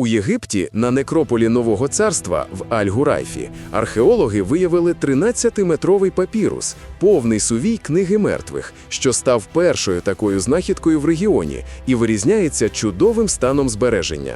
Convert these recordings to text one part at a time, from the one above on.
У Єгипті на некрополі Нового царства в Аль-Гурайфі археологи виявили 13-метровий папірус, повний сувій книги мертвих, що став першою такою знахідкою в регіоні і вирізняється чудовим станом збереження.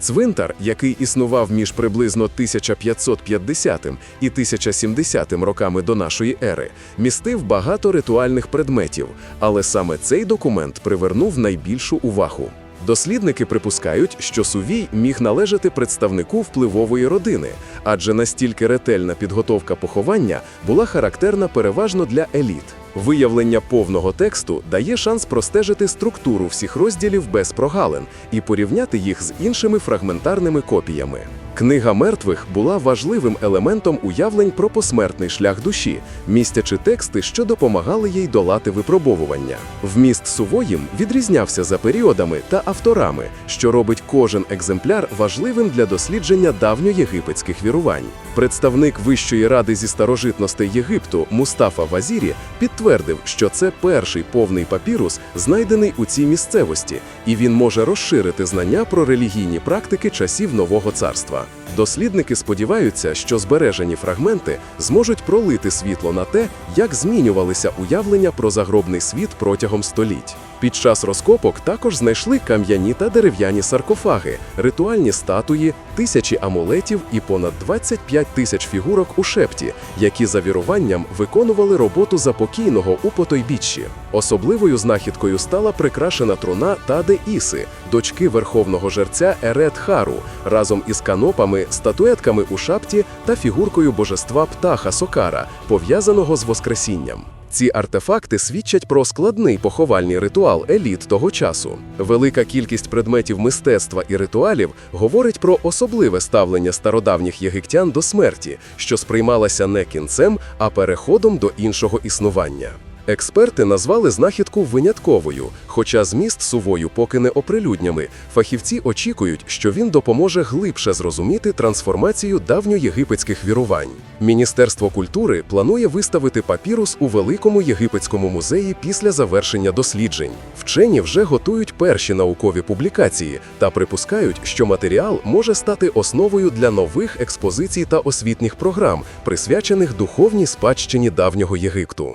Цвинтар, який існував між приблизно 1550 і 1070 роками до нашої ери, містив багато ритуальних предметів, але саме цей документ привернув найбільшу увагу. Дослідники припускають, що сувій міг належати представнику впливової родини, адже настільки ретельна підготовка поховання була характерна переважно для еліт. Виявлення повного тексту дає шанс простежити структуру всіх розділів без прогалин і порівняти їх з іншими фрагментарними копіями. Книга мертвих була важливим елементом уявлень про посмертний шлях душі, містячи тексти, що допомагали їй долати випробовування. Вміст сувоїм відрізнявся за періодами та авторами, що робить кожен екземпляр важливим для дослідження давньоєгипетських вірувань. Представник Вищої ради зі старожитностей Єгипту Мустафа Вазірі підтвердив, що це перший повний папірус, знайдений у цій місцевості, і він може розширити знання про релігійні практики часів Нового царства. Дослідники сподіваються, що збережені фрагменти зможуть пролити світло на те, як змінювалися уявлення про загробний світ протягом століть. Під час розкопок також знайшли кам'яні та дерев'яні саркофаги, ритуальні статуї, тисячі амулетів і понад 25 тисяч фігурок у шепті, які за віруванням виконували роботу запокійного у потойбіччі. Особливою знахідкою стала прикрашена труна Таде Іси, дочки верховного жерця Ерет Хару, разом із канопами, статуетками у шапті та фігуркою божества птаха Сокара, пов'язаного з Воскресінням. Ці артефакти свідчать про складний поховальний ритуал еліт того часу. Велика кількість предметів мистецтва і ритуалів говорить про особливе ставлення стародавніх єгиптян до смерті, що сприймалася не кінцем, а переходом до іншого існування. Експерти назвали знахідку винятковою, хоча зміст сувою поки не оприлюднями. Фахівці очікують, що він допоможе глибше зрозуміти трансформацію давньоєгипетських вірувань. Міністерство культури планує виставити папірус у великому єгипетському музеї після завершення досліджень. Вчені вже готують перші наукові публікації та припускають, що матеріал може стати основою для нових експозицій та освітніх програм, присвячених духовній спадщині давнього Єгипту.